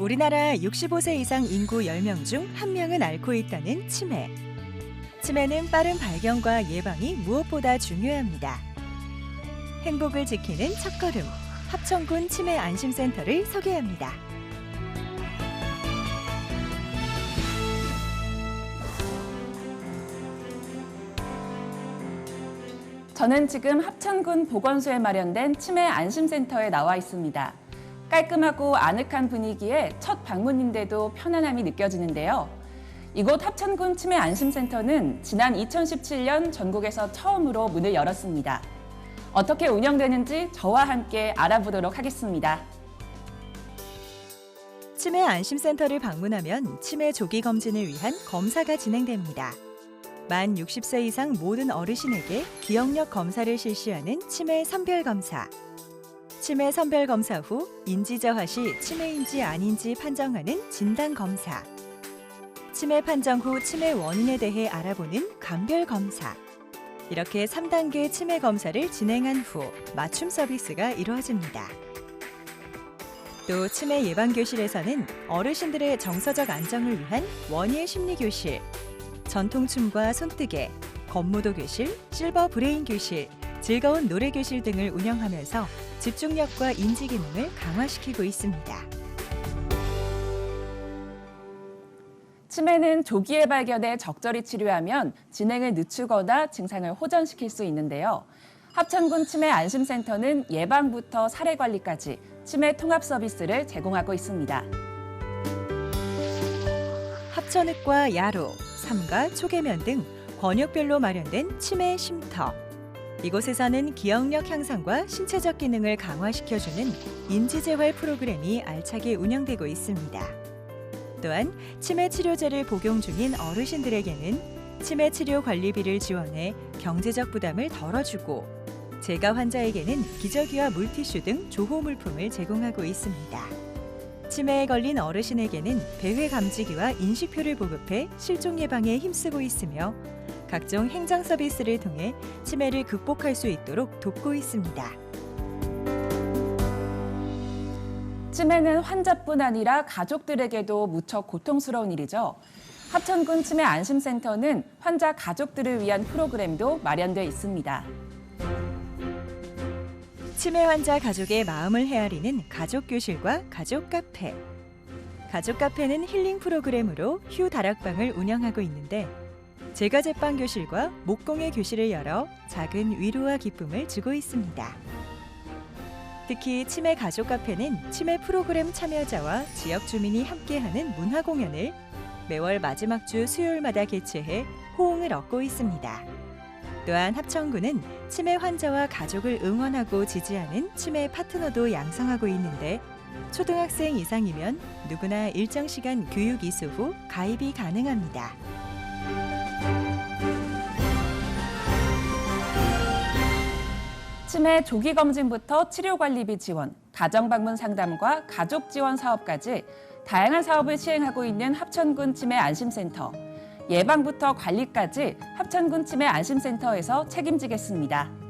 우리나라 65세 이상 인구 10명 중 1명은 앓고 있다는 치매. 치매는 빠른 발견과 예방이 무엇보다 중요합니다. 행복을 지키는 첫걸음. 합천군 치매 안심센터를 소개합니다. 저는 지금 합천군 보건소에 마련된 치매 안심센터에 나와 있습니다. 깔끔하고 아늑한 분위기에 첫 방문인데도 편안함이 느껴지는데요. 이곳 합천군 치매 안심센터는 지난 2017년 전국에서 처음으로 문을 열었습니다. 어떻게 운영되는지 저와 함께 알아보도록 하겠습니다. 치매 안심센터를 방문하면 치매 조기 검진을 위한 검사가 진행됩니다. 만 60세 이상 모든 어르신에게 기억력 검사를 실시하는 치매 선별 검사. 치매 선별 검사 후 인지 저하 시 치매인지 아닌지 판정하는 진단 검사. 치매 판정 후 치매 원인에 대해 알아보는 감별 검사. 이렇게 3단계 치매 검사를 진행한 후 맞춤 서비스가 이루어집니다. 또 치매 예방 교실에서는 어르신들의 정서적 안정을 위한 원예 심리 교실, 전통춤과 손뜨개, 건무도 교실, 실버 브레인 교실, 즐거운 노래 교실 등을 운영하면서 집중력과 인지 기능을 강화시키고 있습니다. 치매는 조기에 발견해 적절히 치료하면 진행을 늦추거나 증상을 호전시킬 수 있는데요. 합천군 치매 안심센터는 예방부터 사례 관리까지 치매 통합 서비스를 제공하고 있습니다. 합천읍과 야로, 삼가, 초계면 등 권역별로 마련된 치매 쉼터. 이곳에서는 기억력 향상과 신체적 기능을 강화시켜주는 인지재활 프로그램이 알차게 운영되고 있습니다. 또한 치매 치료제를 복용 중인 어르신들에게는 치매 치료 관리비를 지원해 경제적 부담을 덜어주고 재가 환자에게는 기저귀와 물티슈 등 조호 물품을 제공하고 있습니다. 치매에 걸린 어르신에게는 배회 감지기와 인식표를 보급해 실종 예방에 힘쓰고 있으며 각종 행정 서비스를 통해 치매를 극복할 수 있도록 돕고 있습니다. 치매는 환자뿐 아니라 가족들에게도 무척 고통스러운 일이죠. 합천군 치매 안심센터는 환자 가족들을 위한 프로그램도 마련돼 있습니다. 치매 환자 가족의 마음을 헤아리는 가족 교실과 가족 카페. 가족 카페는 힐링 프로그램으로 휴 다락방을 운영하고 있는데 제가 제빵 교실과 목공예 교실을 열어 작은 위로와 기쁨을 주고 있습니다. 특히 치매 가족 카페는 치매 프로그램 참여자와 지역 주민이 함께하는 문화 공연을 매월 마지막 주 수요일마다 개최해 호응을 얻고 있습니다. 또한 합천구는 치매 환자와 가족을 응원하고 지지하는 치매 파트너도 양성하고 있는데 초등학생 이상이면 누구나 일정 시간 교육 이수 후 가입이 가능합니다. 치매 조기 검진부터 치료 관리비 지원, 가정 방문 상담과 가족 지원 사업까지 다양한 사업을 시행하고 있는 합천군 치매 안심센터. 예방부터 관리까지 합천군 치매 안심센터에서 책임지겠습니다.